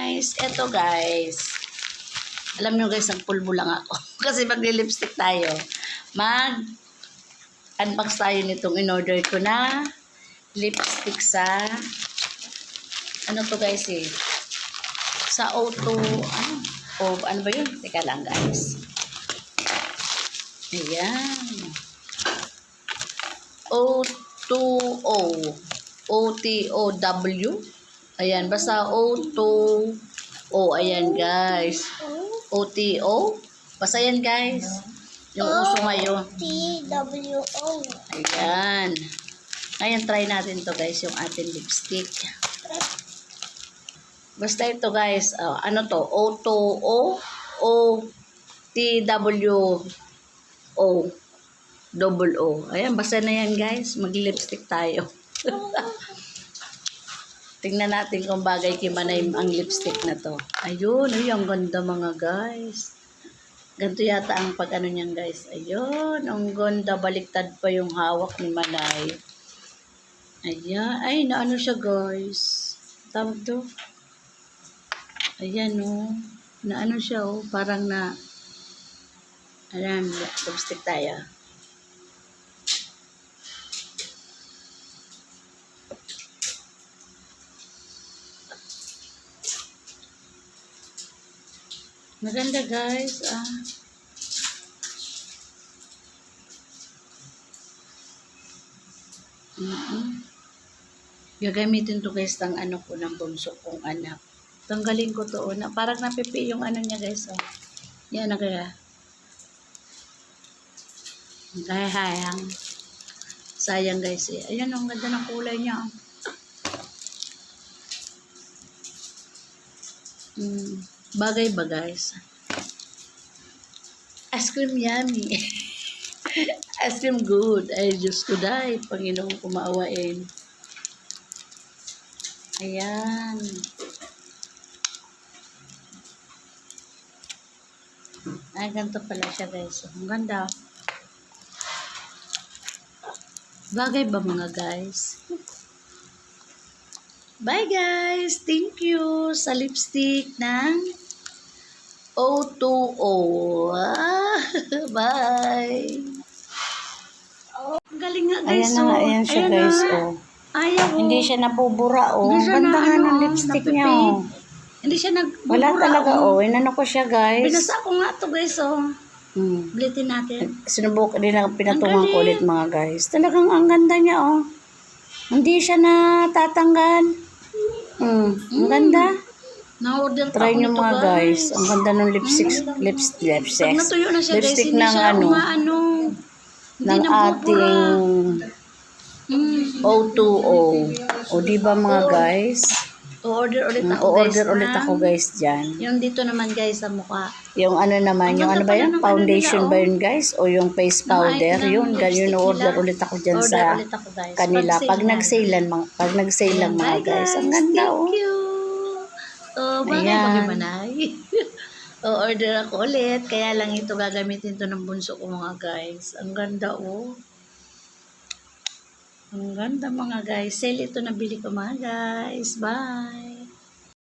guys. Eto guys. Alam nyo guys, ang pulbo lang ako. Kasi magli-lipstick tayo. Mag unbox tayo nitong in-order ko na lipstick sa ano to guys eh sa O2 ano o ano ba yun teka lang guys ayan O2O O-T-O-W ayan basta O2O ayan guys O-T-O basta yan guys yung uso ngayon T-W-O. Ayan. Ngayon, try natin to guys, yung ating lipstick. Basta ito guys, oh, ano to? O-to-O, O-T-W-O, double O. Ayan, basta na yan guys, mag-lipstick tayo. Tingnan natin kung bagay kimanay ang lipstick na to. Ayun, ay, ang ganda mga guys. Ganito yata ang pag ano niyan guys. Ayun, ang ganda. Baliktad pa yung hawak ni Manay. Ayan. Ay, naano siya guys. Tawag to. Ayan oh. Naano siya oh. Parang na. Ayan, lipstick tayo. Maganda guys. Ah. mm Gagamitin to guys ng ano ko ng bunso kong anak. Tanggalin ko to. oh, Na, parang napipi yung ano niya guys. Oh. Yan na kaya. Kaya hayang. Sayang guys eh. Ayan ang ganda ng kulay niya. oh. Mm, bagay ba guys? Ice cream yummy. Ice cream good. Ay, Diyos ko dahil. Panginoon kumaawain. Ayan. Ay, ganito pala siya guys. Ang ganda. Bagay ba mga guys? Bye guys! Thank you sa lipstick ng O2O. Ah, Bye! Ang galing nga guys. Ayan na nga, oh. ayan siya Ayan guys, na. oh. Ayaw. oh. Hindi siya napubura, oh. Hindi siya Ganda na, nga ano, ng lipstick niya, oh. Hindi siya nag Wala talaga, oh. Inano ko siya, guys. Binasa ko nga to guys, oh. Hmm. Ulitin natin. Sinubok din na pinatungan Ang ko ulit, mga guys. Talagang ang ganda niya, oh. Hindi siya natatanggal. Hmm. Ang ganda. Na-order pa Try nito, mga guys. Ang ganda ng lipstick, lips, Pag lipstick. natuyo na siya guys, Lipstick hindi ng siya ano. Hindi ng ating Mm. O2O. O, di ba mga guys? O-order ulit Mm, ako O-order guys. ulit ako guys dyan. Yung dito naman guys sa mukha. Yung ano naman, yung ano ba ano Foundation ba oh. yun guys? O yung face powder? Yun, ganyan order nila. ulit ako dyan Order sa guys. kanila. Pag Pag sale nag-sale lang, mga, pag guys. Ang ganda Thank oh. Oh, bagay Ayan. pag imanay. O-order ako ulit. Kaya lang ito gagamitin to ng bunso ko mga guys. Ang ganda oh. Ang ganda mga guys. Sale ito nabili ko mga guys. Bye.